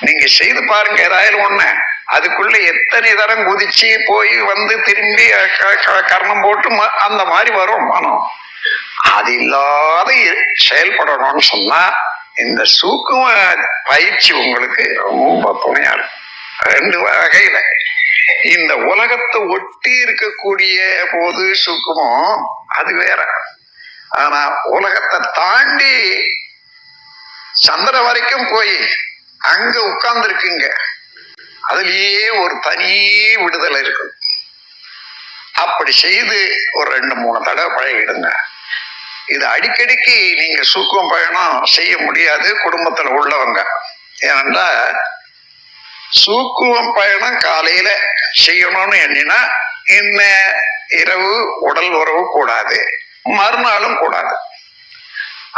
நீங்க செய்து பாருங்க ஏதாயிரம் ஒண்ணு. அதுக்குள்ள எத்தனை தரம் குதிச்சு போய் வந்து திரும்பி க- கர்ணம் போட்டு ம- அந்த மாதிரி வரும் மனம். அது இல்லாத செயல்படணும்னு சொன்னா இந்த சூக்கும பயிற்சி உங்களுக்கு ரொம்ப துணையா இருக்கும். ரெண்டு வகையில. இந்த உலகத்தை ஒட்டி இருக்கக்கூடிய போது சுக்குமம் அது வேற. ஆனா உலகத்தை தாண்டி சந்திர வரைக்கும் போய் அங்க உட்கார்ந்து இருக்குங்க அதுலயே ஒரு தனி விடுதலை இருக்கு அப்படி செய்து ஒரு ரெண்டு மூணு தடவை பழகிடுங்க. இது அடிக்கடிக்கு நீங்க சூக்கம் பயணம் செய்ய முடியாது குடும்பத்துல உள்ளவங்க. ஏனென்றா சூக்குவம் பயணம் காலையில செய்யணும்னு எண்ணினா இன்ன இரவு உடல் உறவு கூடாது. மறுநாளும் கூடாது.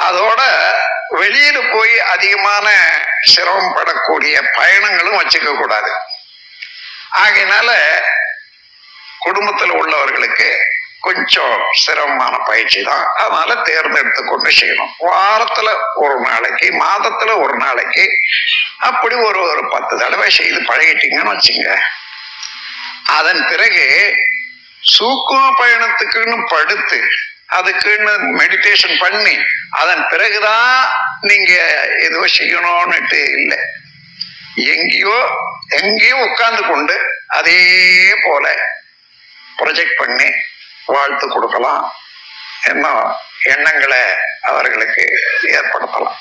அதோட வெளியில போய் அதிகமான சிரமப்படக்கூடிய பயணங்களும் வச்சுக்க கூடாது. ஆகையினால குடும்பத்தில் உள்ளவர்களுக்கு கொஞ்சம் சிரமமான பயிற்சி தான். அதனால தேர்ந்தெடுத்து கொண்டு செய்யணும். வாரத்துல ஒரு நாளைக்கு மாதத்துல ஒரு நாளைக்கு அப்படி ஒரு ஒரு பத்து தடவை செய்து பழகிட்டீங்கன்னு வச்சுங்க. அதன் பிறகு சூக்கும பயணத்துக்குன்னு படுத்து அதுக்குன்னு மெடிடேஷன் பண்ணி அதன் பிறகுதான் நீங்க எதுவோ செய்யணும்னுட்டு இல்லை. எங்கேயோ எங்கேயோ உட்கார்ந்து கொண்டு அதே போல ப்ரொஜெக்ட் பண்ணி வாழ்த்து கொடுக்கலாம். என்ன எண்ணங்களை அவர்களுக்கு ஏற்படுத்தலாம்.